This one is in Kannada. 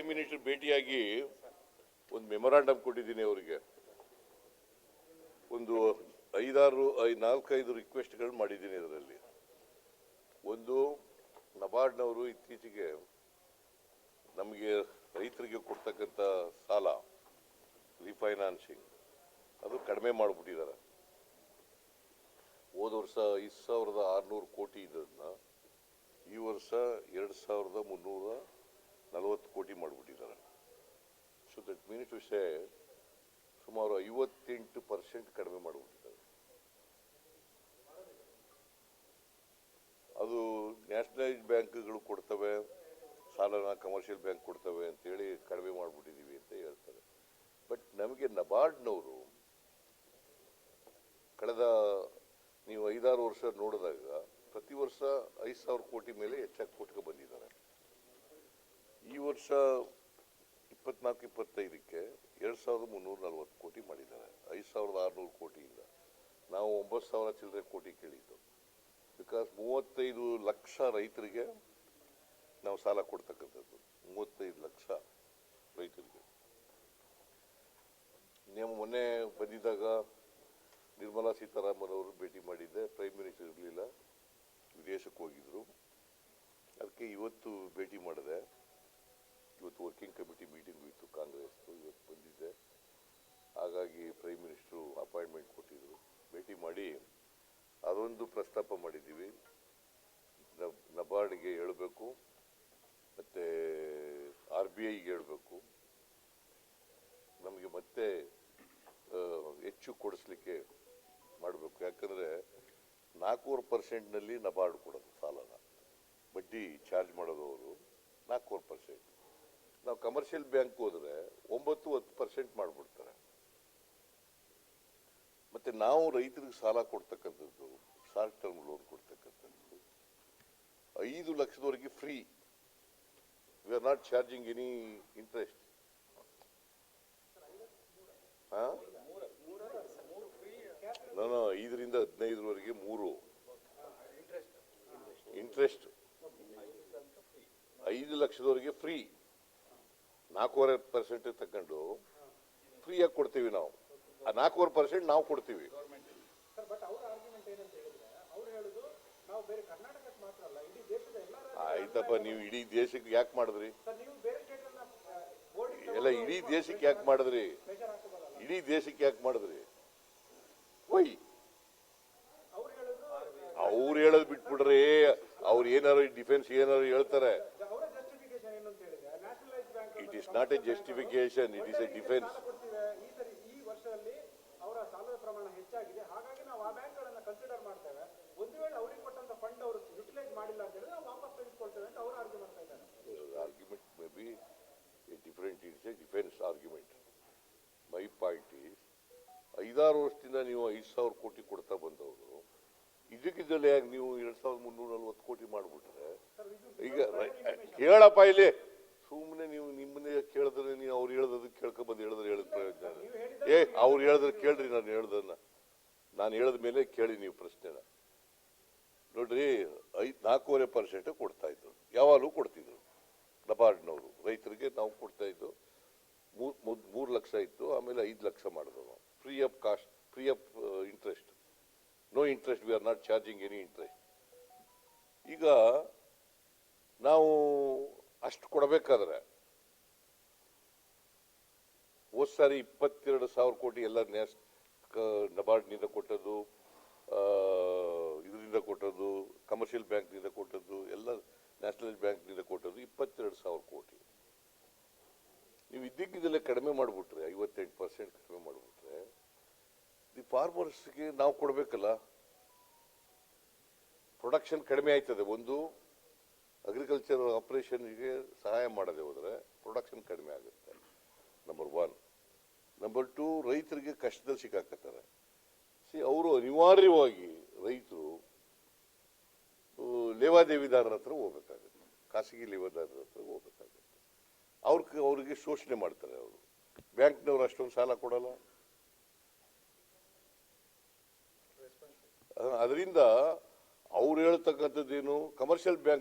ಪ್ರೈಮ್ ಮಿನಿಸ್ಟರ್ ಭೇಟಿಯಾಗಿ ಒಂದು ಮೆಮೊರಾಂಡಮ್ ಕೊಟ್ಟಿದ್ದೀನಿ ಅವರಿಗೆ. ಒಂದು ಐದಾರು, ಐ, ನಾಲ್ಕೈದು ರಿಕ್ವೆಸ್ಟ್ಗಳು ಮಾಡಿದ್ದೀನಿ ಅದರಲ್ಲಿ ಒಂದು ನಬಾರ್ಡ್ನವರು ಇತ್ತೀಚೆಗೆ ನಮಗೆ ರೈತರಿಗೆ ಕೊಡ್ತಕ್ಕಂಥ ಸಾಲ ರಿಫೈನಾನ್ಸಿಂಗ್ ಅದು ಕಡಿಮೆ ಮಾಡಿಬಿಟ್ಟಿದ್ದಾರೆ. ಹೋದ ವರ್ಷ ಐದು ಸಾವಿರದ ಆರುನೂರು ಕೋಟಿ ಇದ್ದದನ್ನ ಈ ವರ್ಷ ಎರಡು ಸಾವಿರದ ಮುನ್ನೂರ ನಲವತ್ತು ಕೋಟಿ ಮಾಡಿಬಿಟ್ಟಿದ್ದಾರೆ. So that mean to say ಸುಮಾರು ಐವತ್ತೆಂಟು ಪರ್ಸೆಂಟ್ ಕಡಿಮೆ ಮಾಡಿಬಿಟ್ಟಿದ್ದಾರೆ. ಅದು ನ್ಯಾಷನಲೈಸ್ ಬ್ಯಾಂಕ್ಗಳು ಕೊಡ್ತವೆ, ಸಾಲನ ಕಮರ್ಷಿಯಲ್ ಬ್ಯಾಂಕ್ ಕೊಡ್ತವೆ ಅಂತೇಳಿ ಕಡಿಮೆ ಮಾಡಿಬಿಟ್ಟಿದ್ದೀವಿ ಅಂತ ಹೇಳ್ತಾರೆ. ಬಟ್ ನಮಗೆ ನಬಾರ್ಡ್ನವರು ಕಳೆದ ನೀವು ಐದಾರು ವರ್ಷ ನೋಡಿದಾಗ ಪ್ರತಿ ವರ್ಷ ಐದು ಸಾವಿರ ಕೋಟಿ ಮೇಲೆ ಹೆಚ್ಚಾಗಿ ಕೊಟ್ಕೊಂಡು ಬಂದಿದ್ದಾರೆ. ಈ ವರ್ಷ ಇಪ್ಪತ್ನಾಲ್ಕು ಇಪ್ಪತ್ತೈದಕ್ಕೆ ಎರಡು ಸಾವಿರದ ಮುನ್ನೂರ ನಲ್ವತ್ತು ಕೋಟಿ ಮಾಡಿದ್ದಾರೆ. ಐದು ಸಾವಿರದ ಆರುನೂರು ಕೋಟಿಯಿಂದ. ನಾವು ಒಂಬತ್ತು ಸಾವಿರ ಚಿಲ್ಲರೆ ಕೋಟಿ ಕೇಳಿದ್ದು. ಬಿಕಾಸ್ ಮೂವತ್ತೈದು ಲಕ್ಷ ರೈತರಿಗೆ ನಾವು ಸಾಲ ಕೊಡ್ತಕ್ಕಂಥದ್ದು. ಮೂವತ್ತೈದು ಲಕ್ಷ ರೈತರಿಗೆ. ನಿಮ್ಮ ಮೊನ್ನೆ ಬಂದಿದ್ದಾಗ ನಿರ್ಮಲಾ ಸೀತಾರಾಮನ್ ಅವರು ಭೇಟಿ ಮಾಡಿದ್ದೆ. ಪ್ರೈಮ್ ಮಿನಿಸ್ಟರ್ ಇರಲಿಲ್ಲ. ವಿದೇಶಕ್ಕೆ ಹೋಗಿದ್ರು. ಅದಕ್ಕೆ ಇವತ್ತು ಭೇಟಿ ಮಾಡಿದೆ. ವರ್ಕಿಂಗ್ ಕಮಿಟಿ ಮೀಟಿಂಗ್ ಇತ್ತು ಕಾಂಗ್ರೆಸ್ ಇವತ್ತು ಬಂದಿದ್ದೆ. ಹಾಗಾಗಿ ಪ್ರೈಮ್ ಮಿನಿಸ್ಟ್ರು ಅಪಾಯಿಂಟ್ಮೆಂಟ್ ಕೊಟ್ಟಿದ್ರು. ಭೇಟಿ ಮಾಡಿ ಅದೊಂದು ಪ್ರಸ್ತಾಪ ಮಾಡಿದ್ದೀವಿ. ನಬ್- ನಬಾರ್ಡ್ಗೆ ಹೇಳಬೇಕು. ಮತ್ತು ಆರ್ ಬಿ ಐಗೆ ಹೇಳಬೇಕು. ನಮಗೆ ಮತ್ತೆ ಹೆಚ್ಚು ಕೊಡಿಸ್ಲಿಕ್ಕೆ ಮಾಡಬೇಕು. ಯಾಕಂದರೆ ನಾಲ್ಕೂವರೆ ಪರ್ಸೆಂಟ್ನಲ್ಲಿ ನಬಾರ್ಡ್ ಕೊಡೋದು ಸಾಲನ. ಬಡ್ಡಿ ಚಾರ್ಜ್ ಮಾಡೋದು ಅವರು ನಾಲ್ಕೂವರೆ ಪರ್ಸೆಂಟ್. ನಾವು ಕಮರ್ಷಿಯಲ್ ಬ್ಯಾಂಕ್ ಹೋದರೆ ಒಂಬತ್ತು, ಹತ್ತು ಪರ್ಸೆಂಟ್ ಮಾಡಿಬಿಡ್ತಾರೆ. ಮತ್ತು ನಾವು ರೈತರಿಗೆ ಸಾಲ ಕೊಡ್ತಕ್ಕಂಥದ್ದು ಶಾರ್ಟ್ ಟರ್ಮ್ ಲೋನ್ ಕೊಡ್ತಕ್ಕಂಥದ್ದು. ಐದು ಲಕ್ಷದವರೆಗೆ free we are not charging any interest ಹಾಂ? ನಾನು ಐದರಿಂದ ಹದಿನೈದರವರೆಗೆ ಮೂರು. ಇಂಟ್ರೆಸ್ಟ್ ಐದು ಲಕ್ಷದವರೆಗೆ ಫ್ರೀ ನಾಲ್ಕೂವರೆ ಪರ್ಸೆಂಟ್ ತಗೊಂಡು ಫ್ರೀಯಾಗಿ ಕೊಡ್ತೀವಿ ನಾವು. ಆ ನಾಲ್ಕೂವರೆ ಪರ್ಸೆಂಟ್ ನಾವು ಕೊಡ್ತೀವಿ. ಆಯ್ತಪ್ಪ ನೀವು ಇಡೀ ದೇಶಕ್ಕೆ ಯಾಕೆ ಮಾಡಿದ್ರಿ? ಎಲ್ಲ ಇಡೀ ದೇಶಕ್ಕೆ ಯಾಕೆ ಮಾಡಿದ್ರಿ? ಇಡೀ ದೇಶಕ್ಕೆ ಯಾಕೆ ಮಾಡಿದ್ರಿ? ಹೇಳುದು ಅವ್ರು ಹೇಳೋದು ಬಿಟ್ಬಿಡ್ರಿ. ಅವ್ರು ಏನಾರು ಡಿಫೆನ್ಸ್ ಏನಾರು ಹೇಳ್ತಾರೆ ಅವರ ಜಸ್ಟಿಫಿಕೇಶನ್ ಏನು ಅಂತ ಹೇಳಿದ್ರೆ nationalise bank it is not a justification it is a defence ಈ ವರ್ಷದಲ್ಲಿ ಅವರ ಸಾಲದ ಪ್ರಮಾಣ ಹೆಚ್ಚಾಗಿದೆ ಹಾಗಾಗಿ ನಾವು ಆ ಬ್ಯಾಂಕ್ಗಳನ್ನು ಕನ್ಸಿಡರ್ ಮಾಡ್ತೇವೆ ಒಂದು ವೇಳೆ ಅವ್ರಿಗೆ ಕೊಟ್ಟಂತ ಫಂಡ್ ಅವರು ಯುಟಿಲೈಸ್ ಮಾಡಿಲ್ಲ ಅಂತ ನಾವು ವಾಪಸ್ ತೆಗೆದುಕೊಳ್ತೇವೆ ಅಂತ ಅವ್ರು ಆರ್ಗ್ಯೂ ಮಾಡ್ತಾ ಇದ್ದಾರೆ argument may be a different, it's a defense point My point is, ಐದಾರು ವರ್ಷದಿಂದ ನೀವು ಐದು ಸಾವಿರ ಕೋಟಿ ಕೊಡ್ತಾ ಬಂದವರು ಇದಕ್ಕಿದ್ದಲ್ಲಿ ಯಾಕೆ ನೀವು ಎರಡ್ ಸಾವಿರದ ಮುನ್ನೂರ ನಲ್ವತ್ತು ಕೋಟಿ ಮಾಡಿಬಿಟ್ರೆ ಈಗ ಕೇಳಪ್ಪ ಇಲ್ಲಿ. ಸುಮ್ಮನೆ ನೀವು ನಿಮ್ಮನ್ನೇ ಕೇಳಿದ್ರೆ ನೀವು ಅವ್ರು ಹೇಳ್ದದು ಕೇಳ್ಕೊ ಬಂದು ಹೇಳಿದ್ರೆ ಹೇಳಿದ ಪ್ರಯೋಜನ. ಏ, ಅವ್ರು ಹೇಳಿದ್ರೆ ಕೇಳ್ರಿ, ನಾನು ಹೇಳ್ದನ್ನ ನಾನು ಹೇಳಿದ ಮೇಲೆ ಕೇಳಿ ನೀವು ಪ್ರಶ್ನೆನ. ನೋಡ್ರಿ, ಐದು, ನಾಲ್ಕೂವರೆ ಪರ್ಸೆಂಟ್ ಕೊಡ್ತಾ ಇದ್ರು. ಯಾವಾಗಲೂ ಕೊಡ್ತಿದ್ರು. ನಬಾರ್ಡ್ನವರು ರೈತರಿಗೆ ನಾವು ಕೊಡ್ತಾ ಇದ್ದು ಮೂರು ಮೂರು ಲಕ್ಷ ಇತ್ತು, ಆಮೇಲೆ ಐದು ಲಕ್ಷ ಮಾಡಿದ್ರು ನಾವು. Free of cost free of interest no interest we are not charging any interest ಈಗ, ನಾವು ಅಷ್ಟು ಕೊಡಬೇಕಾದ್ರೆ. ಹೋದ್ ಸಾರಿ ಇಪ್ಪತ್ತೆರಡು ಸಾವಿರ ಕೋಟಿ ಎಲ್ಲ ನ್ಯಾಸ್ ನಬಾರ್ಡ್ನಿಂದ ಕೊಟ್ಟದ್ದು ಇದರಿಂದ ಕೊಟ್ಟದ್ದು ಕಮರ್ಷಿಯಲ್ ಬ್ಯಾಂಕ್ನಿಂದ ಕೊಟ್ಟದ್ದು, ಎಲ್ಲ ನ್ಯಾಷನಲ್ ಬ್ಯಾಂಕ್ನಿಂದ ಕೊಟ್ಟದ್ದು ಇಪ್ಪತ್ತೆರಡು ಸಾವಿರ ಕೋಟಿ. ನೀವು ಇದ್ದಕ್ಕಿದ್ದಲ್ಲೇ ಕಡಿಮೆ ಮಾಡಿಬಿಟ್ರೆ, ಐವತ್ತೆಂಟು ಪರ್ಸೆಂಟ್ ಕಡಿಮೆ ಮಾಡಿಬಿಟ್ರೆ ದಿ ಫಾರ್ಮರ್ಸ್ಗೆ ನಾವು ಕೊಡಬೇಕಲ್ಲ? ಪ್ರೊಡಕ್ಷನ್ ಕಡಿಮೆ ಆಯ್ತದೆ. ಒಂದು ಅಗ್ರಿಕಲ್ಚರ್ ಆಪರೇಷನ್ಗೆ ಸಹಾಯ ಮಾಡದೆ ಹೋದರೆ ಪ್ರೊಡಕ್ಷನ್ ಕಡಿಮೆ ಆಗುತ್ತೆ. ನಂಬರ್ ಒನ್ ನಂಬರ್ ಟು ರೈತರಿಗೆ ಕಷ್ಟದಲ್ಲಿ ಸಿಕ್ಕಾಕತ್ತಾರೆ ಸಿ ಅವರು ಅನಿವಾರ್ಯವಾಗಿ ರೈತರು ಲೇವಾದೇವಿದಾರರ ಹತ್ರ ಹೋಗ್ಬೇಕಾಗುತ್ತೆ. ಖಾಸಗಿ ಲೇವಾದಾರರ ಹತ್ರ ಹೋಗ್ಬೇಕಾಗುತ್ತೆ. ಅವ್ರ ಅವರಿಗೆ ಶೋಷಣೆ ಮಾಡ್ತಾರೆ ಅವರು. ಬ್ಯಾಂಕ್ನವ್ರು ಅಷ್ಟೊಂದು ಸಾಲ ಕೊಡಲ್ಲ. ಅದರಿಂದ ಅವ್ರು ಹೇಳ್ತಕ್ಕಂಥದ್ದೇನು ಕಮರ್ಷಿಯಲ್ ಬ್ಯಾಂಕ್